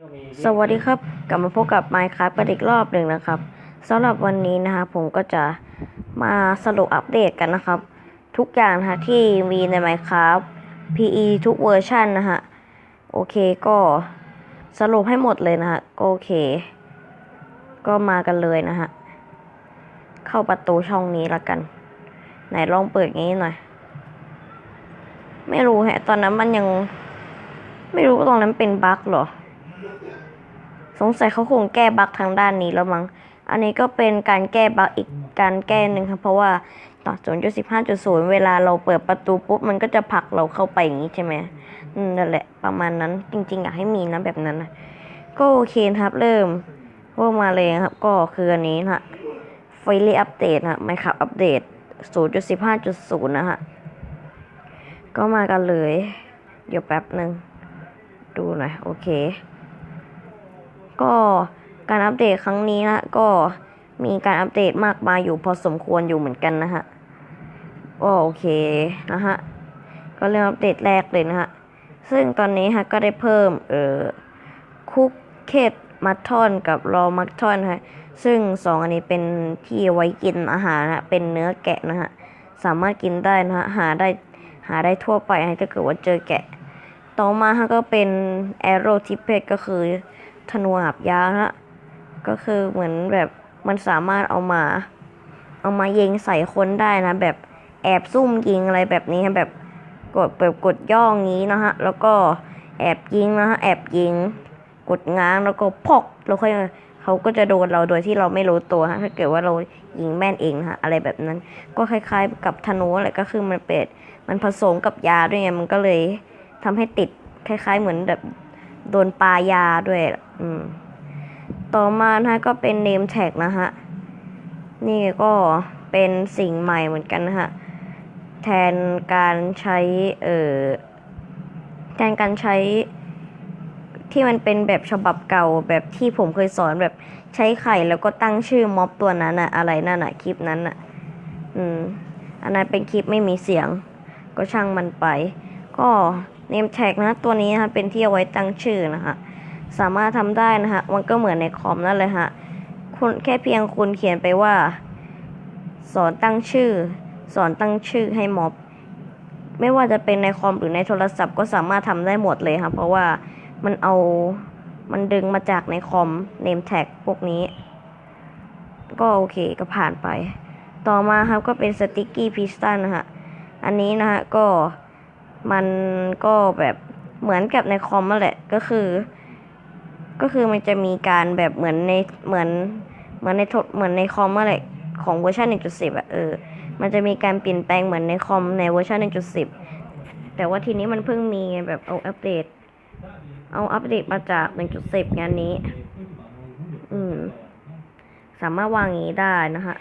สวัสดีครับ กลับมาพบกับ Minecraft กันอีกรอบหนึ่งนะครับสำหรับวันนี้นะคะผมก็จะมาสรุปอัปเดตกันนะครับ ทุกอย่างนะที่มีใน Minecraft PE ทุกเวอร์ชันนะฮะ โอเคก็สรุปให้หมดเลยนะฮะ โอเค ก็มากันเลยนะฮะ เข้าประตูช่องนี้ละกัน ไหนลองเปิดงี้หน่อย ไม่รู้แฮะ ตอนนั้นมันยัง ไม่รู้ว่าตรงนั้นเป็นบั๊กหรอ สงสัยเขาคงแก้บั๊กทางด้านนี้แล้วมั้ง อันนี้ก็เป็นการแก้บั๊กอีกการแก้หนึ่งครับเพราะว่าต่อศูนย์จุดสิบห้าจุดศูนย์เวลาเราเปิดประตูปุ๊บมันก็จะผลักเราเข้าไปอย่างนี้ใช่ไหมอืมนั่นแหละประมาณนั้นจริงๆอยากให้มีนะแบบนั้นนะก็โอเคครับเริ่มว่ามาเลยครับ ก็คืออันนี้นะฮะไฟลี่อัปเดตนะไม่ขับอัปเดตศูนย์จุดสิบห้าจุดศูนย์นะฮะก็มากันเลย เดี๋ยวแป๊บหนึ่งดูหน่อย โอเค ก็การอัปเดตครั้งนี้นะก็มีการอัปเดตมากมายอยู่พอสมควรอยู่เหมือนกันนะฮะก็โอเคนะฮะก็เริ่มอัปเดตแรกเลยนะฮะซึ่งตอนนี้ฮะก็ได้เพิ่มเอ่อคุกเคตมัททอนกับรอมัททอนฮะซึ่งสองอันนี้เป็นที่ไว้กินอาหารนะฮะเป็นเนื้อแกะนะฮะสามารถกินได้นะฮะหาได้หาได้ทั่วไปฮะถ้าเกิดว่าเจอแกะ ต่อมาฮะก็เป็น arrow tippet ก็คือ ธนูหับยาฮะก็คือเหมือนแบบมันสามารถเอามา เอามายิงใส่คนได้นะ แบบแอบซุ่มยิงอะไรแบบนี้ฮะแบบกดแบบกดย่องงี้นะฮะ แล้วก็แอบยิงนะฮะแอบยิง กดง้างแล้วก็พกแล้วค่อยเขาก็จะโดนเราโดยที่เราไม่รู้ตัวฮะถ้าเกิดว่าเรายิงแม่นเองฮะอะไรแบบนั้น ก็คล้ายๆ กับธนูแหละก็คือมันเป็ดมันผสมกับยาด้วยไงมันก็เลยทำให้ติดคล้าย ๆ เหมือนแบบโดนปลายาด้วย อืม ต่อมานะฮะก็เป็น name tag นะฮะ นี่ก็เป็นสิ่งใหม่เหมือนกันนะฮะ แทนการใช้ เอ่อ แทนการใช้ที่มันเป็นแบบฉบับเก่าแบบที่ผมเคยสอนแบบใช้ไข่แล้วก็ตั้งชื่อม็อบตัวนั้นอะอะไรนั่นอะคลิปนั้นอะอืม อันนั้นเป็นคลิปไม่มีเสียง ก็ช่างมันไป ก็ name tag นะ ตัวนี้นะคะเป็นที่เอาไว้ตั้งชื่อนะคะ สามารถทำได้นะฮะ มันก็เหมือนในคอมนั่นเลยฮะ คุณแค่เพียงคุณเขียนไปว่า สอนตั้งชื่อ สอนตั้งชื่อให้ม็อบ ไม่ว่าจะเป็นในคอมหรือในโทรศัพท์ก็สามารถทำได้หมดเลยครับเพราะว่ามันเอา มันดึงมาจากในคอม name tag พวกนี้ ก็โอเคก็ผ่านไป ต่อมาครับก็เป็น sticky piston นะฮะ อันนี้นะฮะก็มันก็แบบเหมือนกับในคอมนั่นแหละก็คือ ก็คือมันจะมีการแบบเหมือนในเหมือนเหมือนในทรเหมือนในคอมนั่นแหละของเวอร์ชัน1.10อะเออ มันจะมีการเปลี่ยนแปลงเหมือนในคอมในเวอร์ชัน1.10 แต่ว่าทีนี้มันเพิ่งมีแบบเอาอัปเดต เอาอัปเดตมาจาก 1.10 งานนี้ อืม สามารถวางอย่างนี้ได้นะฮะ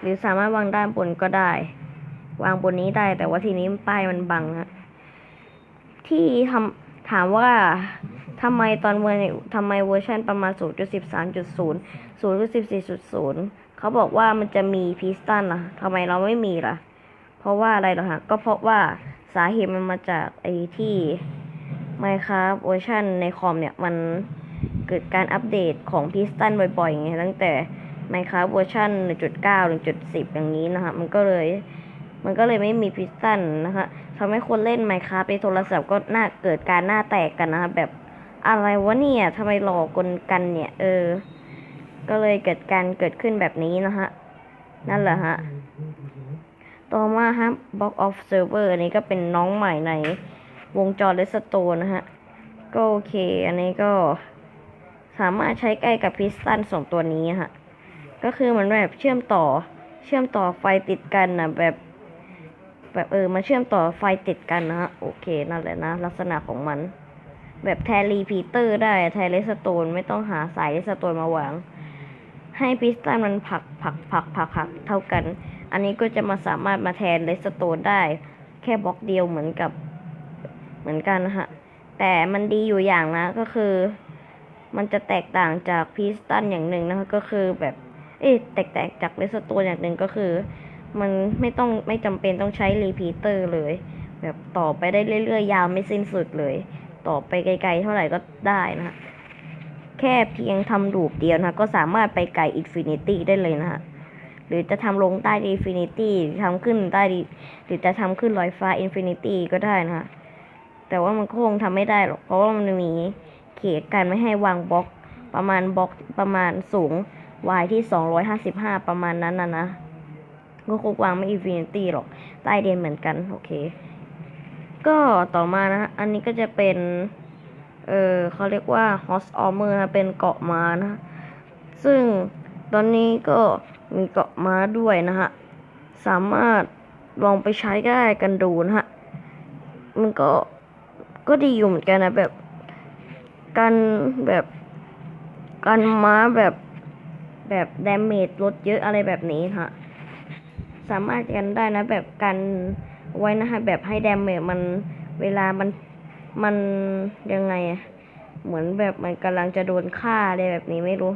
หรือสามารถวางด้านบนก็ได้ วางบนนี้ได้ แต่ว่าทีนี้ป้ายมันบังฮะที่ทำถามว่า ทำไมตอนเวอร์ทำไมเวอร์ชันประมาณ 0.13.0 0.14.0 เขาบอกว่ามันจะมีพิสตันล่ะทำไมเราไม่มีล่ะ เพราะว่าอะไรเหรอฮะ ก็เพราะว่าสาเหตุมันมาจากไอ้ที่ Minecraft เวอร์ชันในคอมเนี่ย มันเกิดการอัปเดตของพิสตันบ่อยๆไงตั้งแต่ Minecraft เวอร์ชัน1.9 1.10 อย่างนี้นะฮะมันก็เลย มันก็เลยไม่มีพิสตันนะคะทำให้คนเล่น Minecraft ในโทรศัพท์ก็น่าเกิดการหน้าแตกกันนะคะแบบ อะไรวะเนี่ยทำไมหลอกกลกันเนี่ย เออ ก็เลยเกิดการเกิดขึ้นแบบนี้นะฮะ นั่นแหละฮะ ต่อมาฮะ Block of Server อันนี้ก็เป็นน้องใหม่ในวงจรเลสโตนะฮะ ก็โอเค อันนี้ก็สามารถใช้ใกล้กับพิสตันสองตัวนี้ฮะ ก็คือมันแบบเชื่อมต่อ เชื่อมต่อไฟติดกันนะแบบ แบบเออมาเชื่อมต่อไฟติดกันนะฮะ โอเค นั่นแหละนะ ลักษณะของมัน แบบแทนรีพีเตอร์ได้แทนเลสโตนไม่ต้องหาสายเลสโตนมาวาง ให้พิสตันมันผลักผลักผลักผลักผักเท่ากัน อันนี้ก็จะมาสามารถมาแทนเลสโตนได้ แค่บล็อกเดียวเหมือนกับเหมือนกันนะฮะ แต่มันดีอยู่อย่างนะก็คือ มันจะแตกต่างจากพิสตันอย่างหนึ่งนะคะก็คือแบบ เอ๊ะแตกต่างจากเลสโตนอย่างหนึ่งก็คือ มันไม่ต้องไม่จำเป็นต้องใช้รีพีเตอร์เลย แบบต่อไปได้เรื่อยๆ ยาวไม่สิ้นสุดเลย ต่อไปไกลๆเท่าไหร่ก็ได้นะฮะ แค่เพียงทำลูปเดียวนะก็สามารถไปไกลอินฟินิตี้ได้เลยนะฮะ หรือจะทำลงใต้อินฟินิตี้ทำขึ้นใต้หรือจะทำขึ้นลอยฟ้าอินฟินิตี้ก็ได้นะฮะ แต่ว่ามันก็คงทำไม่ได้หรอก เพราะว่ามันมีเขตการไม่ให้วางบล็อกประมาณบล็อกประมาณสูง y ที่ 255 ประมาณนั้นนะนะก็คงวางไม่อินฟินิตี้หรอก ใต้เดนเหมือนกัน โอเค ก็ต่อมานะ อันนี้ก็จะเป็น เออเขาเรียกว่า Horse Armor นะ เป็นเกาะม้านะ ซึ่งตอนนี้ก็มีเกาะม้าด้วยนะฮะ สามารถลองไปใช้ได้กันดูนะฮะ มันก็ ก็ดีอยู่เหมือนกันนะ แบบกันแบบกันม้าแบบ แบบดาเมจลดเยอะอะไรแบบนี้ฮะ สามารถกันได้นะ แบบกัน ไว้นะฮะแบบให้แดาเมจมันเวลามันมันยังไงอะเหมือนแบบมันกำลังจะโดนฆ่าอะไรแบบนี้ไม่รู้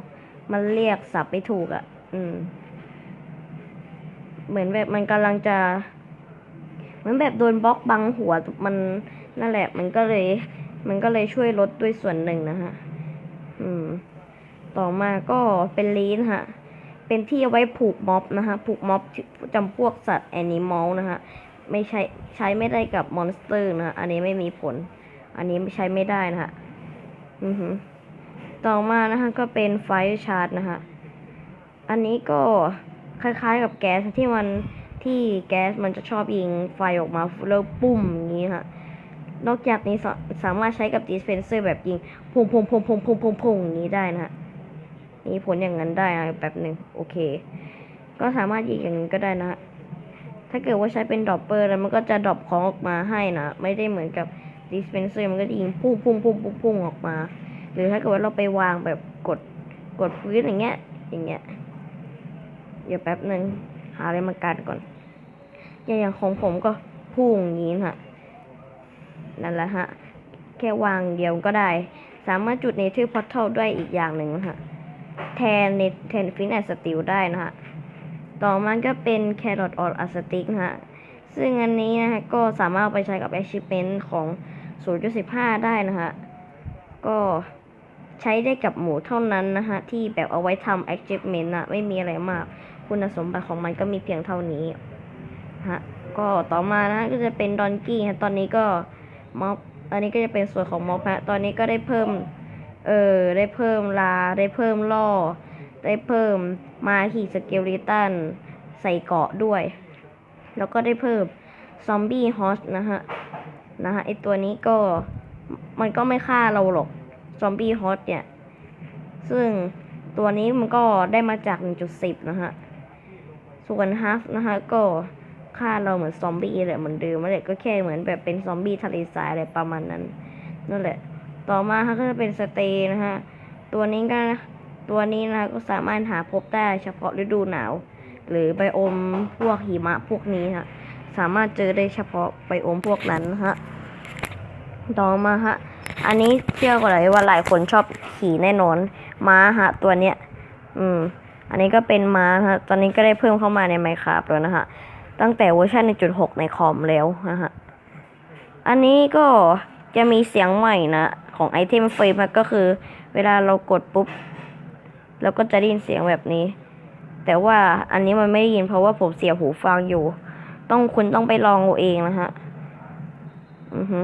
มันเรียกสับไม่ถูกอะ่ะ อืม เหมือนแบบมันกำลังจะ เหมือนแบบโดนบล็อกบังหัวมันนั่นแหละ มันก็เลย มันก็เลยช่วยลดด้วยส่วนหนึ่งนะฮะ อืม ต่อมาก็เป็นลีนฮะ เป็นที่เอาไว้ผูกม็อบนะฮะ ผูกม็อบจำพวกสัตว์แอนิมอลนะฮะ ไม่ใช้ใช้ไม่ได้กับมอนสเตอร์นะอันนี้ไม่มีผล อันนี้ใช้ไม่ได้นะฮะอือหือต่อมานะฮะก็เป็นไฟชาร์จนะฮะอันนี้ก็คล้ายๆกับแก๊สที่มันที่แก๊สมันจะชอบยิงไฟออกมาแล้วปุ้มอย่างนี้ฮะนอกจากนี้สามารถใช้กับดิสเพนเซอร์แบบยิงพุ่งพุ่งพุ่งพุ่งพุ่งพุ่งพุ่งอย่างนี้ได้นะฮะมีผลอย่างนั้นได้นะแบบหนึ่งโอเค ก็สามารถยิงอย่างนี้ก็ได้นะฮะ ถ้าเกิดว่าใช้เป็นดรอปเปอร์แล้วมันก็จะดรอปของออกมาให้นะ ไม่ได้เหมือนกับดิสเพนเซอร์มันก็จะยิงพุ่งพุ่งพุ่งพุ่งพุ่งออกมา หรือถ้าเกิดว่าเราไปวางแบบกดกดพื้นอย่างเงี้ย อย่างเงี้ย เดี๋ยวแป๊บหนึ่งหาอะไรมากันก่อน อย่างของผมก็พุ่งอย่างนี้ฮะ นั่นแหละฮะ แค่วางเดียวก็ได้ สามารถจุดเนเธอร์พอร์ทัลด้วยอีกอย่างหนึ่งนะฮะ แทนเนแทนฟินแอนสติลได้นะฮะ ต่อมาก็เป็นแครอทออ a สติกนะฮะ ซึ่งอันนี้นะฮะก็สามารถเอาไปใช้กับ achievement ของ 0.15 ได้นะฮะ ก็ใช้ได้กับหมูเท่านั้นนะฮะ ที่แบบเอาไว้ทำ achievement นะไม่มีอะไรมาก คุณสมบัติของมันก็มีเพียงเท่านี้ฮะ ก็ต่อมานะฮะก็จะเป็นดอนกี้ฮะ ตอนนี้ก็ม็อบอันนี้ก็จะเป็นส่วนของม็อบฮะ ตอนนี้ก็ได้เพิ่ม เออได้เพิ่มลา ได้เพิ่มล่อ ได้เพิ่มมาขีสเกลิตันใส่เกาะด้วย แล้วก็ได้เพิ่มซอมบี้ฮอสนะฮะ นะฮะไอตัวนี้ก็มันก็ไม่ฆ่าเราหรอก ซอมบี้ฮอสเนี่ย ซึ่งตัวนี้มันก็ได้มาจาก 1.10 นะฮะ ส่วนฮัฟนะฮะ ก็ฆ่าเราเหมือนซอมบี้แหละเหมือนเดิมนั่นแหละก็แค่เหมือนแบบเป็นซอมบี้ทะเลทรายอะไรประมาณนั้นนั่นแหละ ต่อมาฮะก็จะเป็นสเตย์นะฮะ ตัวนี้ก็ ตัวนี้นะก็สามารถหาพบได้เฉพาะฤดูหนาว หรือไบโอมพวกหิมะพวกนี้ฮะสามารถเจอได้เฉพาะไบโอมพวกนั้นฮะต่อมาฮะอันนี้เชื่อก่อนเลยว่าหลายคนชอบขี่แน่นอนม้าฮะ ตัวเนี้ย อืม อันนี้ก็เป็นม้าฮะ ตอนนี้ก็ได้เพิ่มเข้ามาในไมค์ครับแล้วนะฮะ ตั้งแต่เวอร์ชัน1.6 ในคอมแล้วนะฮะ อันนี้ก็จะมีเสียงใหม่นะ ของไอเทมเฟรมก็คือ เวลาเรากดปุ๊บ เราก็จะได้ยินเสียงแบบนี้ แต่ว่าอันนี้มันไม่ได้ยินเพราะว่าผมเสียบหูฟังอยู่ ต้องคุณต้องไปลองเอาเองนะฮะ อือฮึ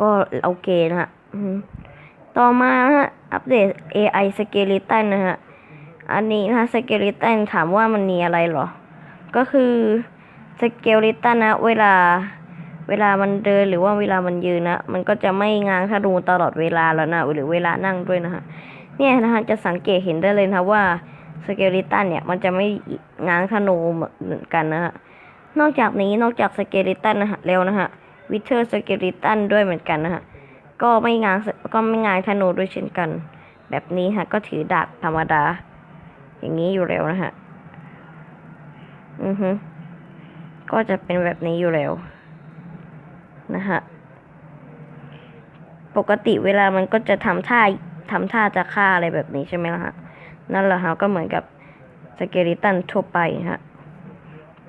ก็โอเคนะฮะอือฮึต่อมานะฮะ อัปเดต AI Skeleton นะฮะ อันนี้นะ Skeleton ถามว่ามันมีอะไรเหรอ ก็คือสเกลลิตันนะ เวลาเวลามันเดินหรือว่าเวลามันยืนนะ มันก็จะไม่ง้างธนูตลอดเวลาแล้วนะ หรือเวลานั่งด้วยนะฮะ เนี่ยนะฮะจะสังเกตเห็นได้เลยนะว่าสเกลิตันเนี่ยมันจะไม่ง้างธนูเหมือนกันนะฮะนอกจากนี้นอกจากสเกลิตันนะฮะแล้วนะฮะวิเทอร์สเกลลิตันด้วยเหมือนกันนะฮะก็ไม่ง้างก็ไม่ง้างธนูด้วยเช่นกัน แบบนี้ฮะก็ถือดาบธรรมดา อย่างนี้อยู่แล้วนะฮะอือฮึก็จะเป็นแบบนี้อยู่แล้วนะฮะปกติเวลามันก็จะทำท่า ทำท่าจะฆ่าอะไรแบบนี้ใช่ไหมล่ะฮะ นั่นแหละฮะก็เหมือนกับสเกลิตันทั่วไปฮะ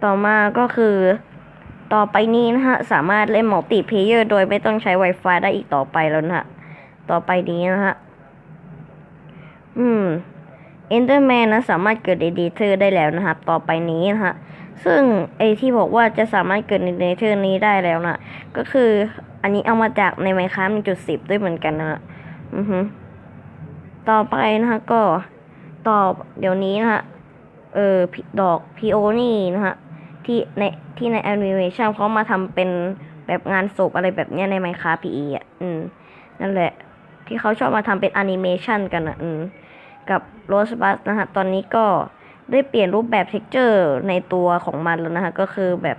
ต่อมาก็คือต่อไปนี้นะฮะ สามารถเล่นมัลติเพเยอร์ โดยไม่ต้องใช้ Wi-Fi ได้อีกต่อไปแล้วนะฮะ ต่อไปนี้นะฮะ อืมเอนเดอร์แมนนะสามารถเกิดในเนเธอร์ได้แล้วนะครับ ต่อไปนี้นะฮะ ซึ่งไอที่บอกว่าจะสามารถเกิดในเนเธอร์นี้ได้แล้วนะก็คืออันนี้เอามาจากในไมค้า1.10ด้วยเหมือนกันนะฮะอือฮึ ต่อไปนะฮะก็ต่อเดี๋ยวนี้นะฮะเออดอกพีโอนี่นะฮะที่ในที่ในแอนิเมชันเขามาทำเป็นแบบงานศพอะไรแบบเนี้ยในไมค้าพีอีอะอืมนั่นแหละ ที่เขาชอบมาทำเป็นแอนิเมชันกันอะอืมกับโรสบัสนะฮะตอนนี้ก็ได้เปลี่ยนรูปแบบเท็กเจอร์ในตัวของมันแล้วนะฮะก็คือแบบ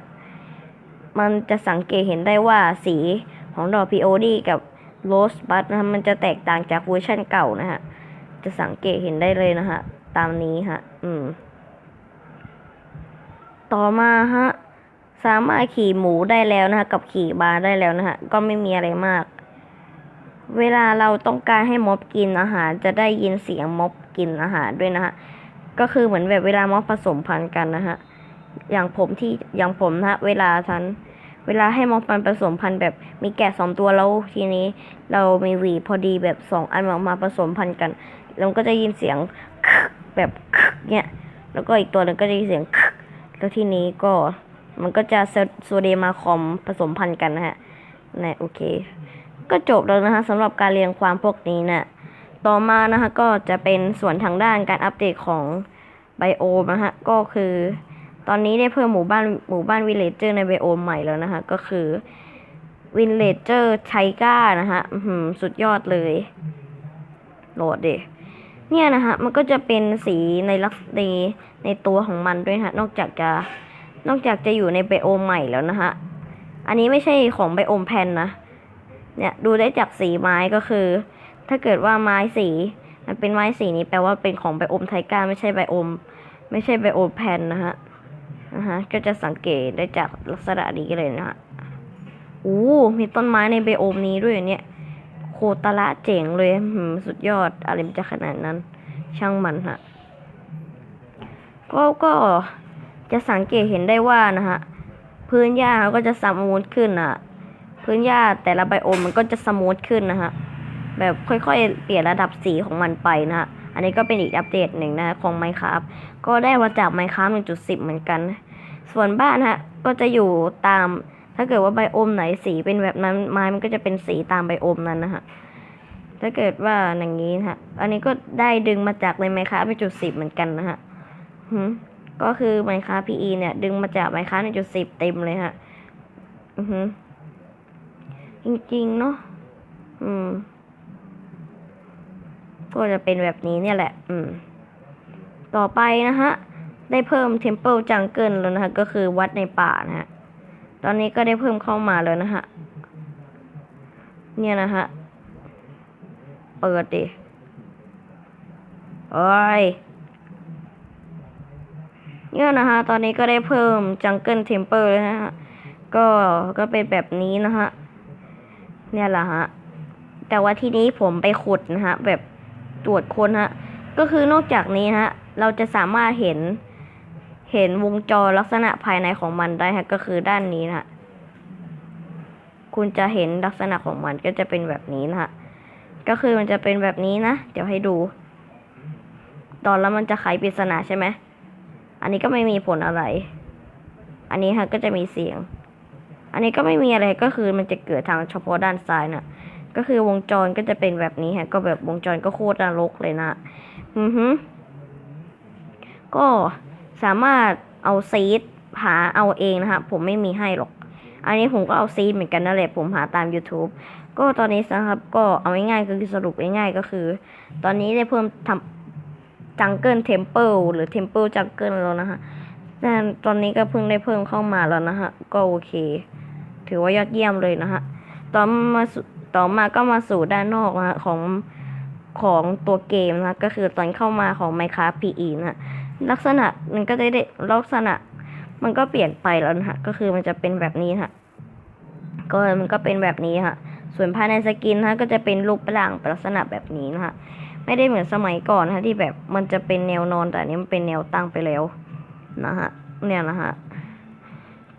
มันจะสังเกตเห็นได้ว่าสีของดอกพีโอดีกับ โรสบัสนะฮะมันจะแตกต่างจากเวอร์ชันเก่านะฮะ จะสังเกตเห็นได้เลยนะฮะ ตามนี้ฮะ อืม ต่อมาฮะ สามารถขี่หมูได้แล้วนะฮะ กับขี่บาได้แล้วนะฮะ ก็ไม่มีอะไรมาก เวลาเราต้องการให้ม็อบกินอาหาร จะได้ยินเสียงม็อบกินอาหารด้วยนะฮะ ก็คือเหมือนแบบเวลาม็อบผสมพันธุ์กันนะฮะ อย่างผมที่อย่างผมนะฮะ เวลาทัน เวลาให้มอบมันผสมพันธุ์แบบมีแกะสองตัวแล้วทีนี้ เรามีหวีพอดีแบบสองอันออกมาผสมพันธุ์กันแล้วก็จะยินเสียงแบบเนี่ยแล้วก็อีกตัวหนึงก็จะยินเสียงแล้วทีนี้ก็มันก็จะโซเดมาคอมผสมพันธุ์กันนะฮะนะโอเค ก็จบแล้วนะฮะสำหรับการเรียงความพวกนี้นะ่ะต่อมานะฮะก็จะเป็นส่วนทางด้านการอัปเดตของไบโอมนะฮะก็คือ ตอนนี้ได้เพิ่มหมู่บ้านหมู่บ้านวิลเลจเจอร์ในไบโอมใหม่แล้วนะฮะก็คือวิลเลจเจอร์ไชก้านะฮะสุดยอดเลย โหลดดิเนี่ยนะฮะ มันก็จะเป็นสีในลักษในในตัวของมันด้วยะฮะ นอกจากจะ นอกจากจะอยู่ในไบโอมใหม่แล้วนะฮะ อันนี้ไม่ใช่ของไบโอมแพนนะ เนี่ยดูได้จากสีไม้ก็คือ ถ้าเกิดว่าไม้สี มันเป็นไม้สีนี้แปลว่าเป็นของไบโอมไทก้าไม่ใช่ไบโอม ไม่ใช่ไบโอมแพนนะฮะ นะฮะก็จะสังเกตได้จากลักษณะนี้เลยนะฮะอู้มีต้นไม้ในไบโอมนี้ด้วยเนี่ย โคตรละเจ๋งเลยสุดยอดอะไรมันจะขนาดนั้น ช่างมันฮะก็ก็จะสังเกตเห็นได้ว่านะฮะพื้นหญ้าก็จะสมูทขึ้นอะ พื้นหญ้าแต่ละไบโอมมันก็จะสมูทขึ้นนะฮะแบบค่อยๆ เปลี่ยนระดับสีของมันไปนะฮะ นนี้ก็เป็นอีกอัปเดตหนึ่งนะของ Minecraft ก็ได้มาจาก Minecraft 1.10 เหมือนกัน ส่วนบ้านฮะก็จะอยู่ตามถ้าเกิดว่าไบโอมไหนสีเป็นแบบนั้นไม้มันก็จะเป็นสีตามไบโอมนั้นนะฮะถ้าเกิดว่าอย่างนี้ฮะ อันนี้ก็ได้ดึงมาจากใน Minecraft 1.10เหมือนกันนะฮะก็คือ Minecraft PE เนี่ย ดึงมาจาก Minecraft 1.10เต็มเลยฮะ อือฮึจริงๆเนาะ อืม ก็จะเป็นแบบนี้เนี่ยแหละ อืม ต่อไปนะฮะ ได้เพิ่ม Temple Jungle แล้วนะฮะ ก็คือวัดในป่านะฮะ ตอนนี้ก็ได้เพิ่มเข้ามาแล้วนะฮะ เนี่ยนะฮะ เปิดดิโอ้ยเนี่ยนะฮะ ตอนนี้ก็ได้เพิ่ม Jungle Temple แล้วนะฮะ ก็ ก็เป็นแบบนี้นะฮะ เนี่ยแหละฮะ แต่ว่าที่นี้ผมไปขุดนะฮะ แบบ ตรวจค้นฮะ ก็คือนอกจากนี้ฮะ เราจะสามารถเห็น เห็นวงจรลักษณะภายในของมันได้ฮะ ก็คือด้านนี้นะฮะ คุณจะเห็นลักษณะของมันก็จะเป็นแบบนี้นะฮะ ก็คือมันจะเป็นแบบนี้นะ เดี๋ยวให้ดู ตอนแล้วมันจะไขปริศนาใช่ไหม อันนี้ก็ไม่มีผลอะไร อันนี้ฮะก็จะมีเสียง อันนี้ก็ไม่มีอะไรก็คือมันจะเกิดทางเฉพาะด้านซ้ายน่ะ ก็คือวงจรก็จะเป็นแบบนี้ฮะ ก็แบบวงจรก็โคตรนรกเลยนะ อือฮึก็สามารถเอาซีดหาเอาเองนะฮะผมไม่มีให้หรอก อันนี้ผมก็เอาซีดเหมือนกันนั่นแหละผมหาตาม YouTube ก็ตอนนี้นะครับ ก็เอาง่ายๆก็คือสรุปง่ายๆก็คือ ตอนนี้ได้เพิ่มทำจังเกิลเทมเพิลหรือเทมเพิลจังเกิลแล้วนะฮะแต่ตอนนี้ก็เพิ่งได้เพิ่มเข้ามาแล้วนะฮะ ก็โอเค ถือว่ายอดเยี่ยมเลยนะฮะ ต่อมา ต่อมาก็มาสู่ด้านนอกนะของของตัวเกมนะก็คือตอนเข้ามาของ Minecraft PE นะลักษณะมันก็ได้ได้ลักษณะ มันก็เปลี่ยนไปแล้วนะฮะก็คือมันจะเป็นแบบนี้ฮะก็มันก็เป็นแบบนี้ฮะส่วนภายในสกินนะฮะก็จะเป็นรูปร่างลักษณะแบบนี้นะฮะไม่ได้เหมือนสมัยก่อนนะที่แบบมันจะเป็นแนวนอนแต่อันนี้มันเป็นแนวตั้งไปแล้วนะฮะเนี่ยนะฮะ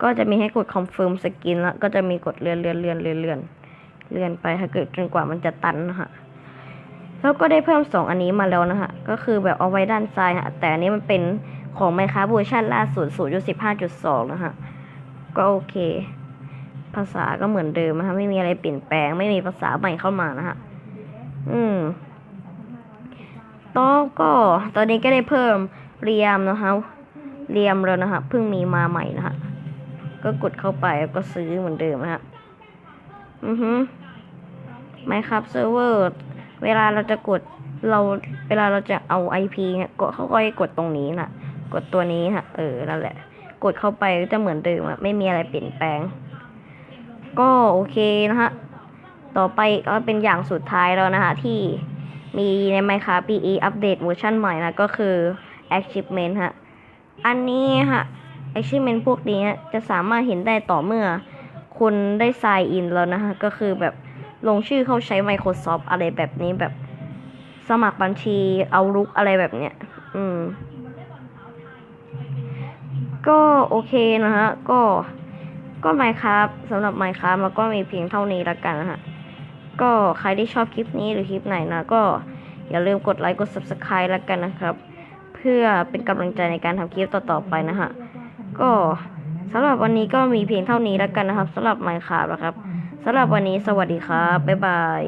ก็จะมีให้กด confirm สกินแล้วก็จะมีกดเลื่อนเลื่อนเลื่อนเลื่อนเลื่อน เลื่อนไปถ้าเกิดจนกว่ามันจะตันนะฮะแล้วก็ได้เพิ่มสองอันนี้มาแล้วนะฮะ ก็คือแบบเอาไว้ด้านซ้ายฮะ แต่อันนี้มันเป็นของ Minecraft เวอร์ชันล่าสุด 0.15.2 นะฮะ ก็โอเค ภาษาก็เหมือนเดิมนะฮะ ไม่มีอะไรเปลี่ยนแปลง ไม่มีภาษาใหม่เข้ามานะฮะ อืมต่อก็ตอนนี้ก็ได้เพิ่มเรียมนะคะเรียมแล้วนะฮะ เพิ่งมีมาใหม่นะฮะ ก็กดเข้าไปแล้วก็ซื้อเหมือนเดิมนะฮะ อือฮึ Minecraft Server เวลาเราจะกดเราเวลาเราจะเอา IP เนี่ยกดเขาก็ให้กดตรงนี้นะกดตัวนี้ฮะเออนั่นแหละ กดเข้าไปก็จะเหมือนเดิมอะไม่มีอะไรเปลี่ยนแปลง ก็โอเคนะฮะ ต่อไปก็เป็นอย่างสุดท้ายแล้วนะฮะที่มีใน Minecraft PE อัปเดตเวอร์ชันใหม่นะ ก็คือ Achievement ฮะ อันนี้ฮะ Achievement พวกนี้จะสามารถเห็นได้ต่อเมื่อ คุณได้ sign in แล้วนะฮะก็คือแบบลงชื่อเข้าใช้ Microsoft อะไรแบบนี้แบบสมัครบัญชีเอาลุกอะไรแบบเนี้ย อืม ก็โอเคนะฮะ ก็ ก็ Minecraft สำหรับ Minecraft มันก็มีเพียงเท่านี้ละกันนะฮะ ก็ใครที่ชอบคลิปนี้หรือคลิปไหนนะ ก็อย่าลืมกดไลค์กด Subscribe แล้วกันนะครับ เพื่อเป็นกำลังใจในการทำคลิปต่อๆไปนะฮะ ก็ สำหรับวันนี้ก็มีเพียงเท่านี้แล้วกันนะครับสำหรับไมค์ครับนะครับสำหรับวันนี้สวัสดีครับ บ๊ายบาย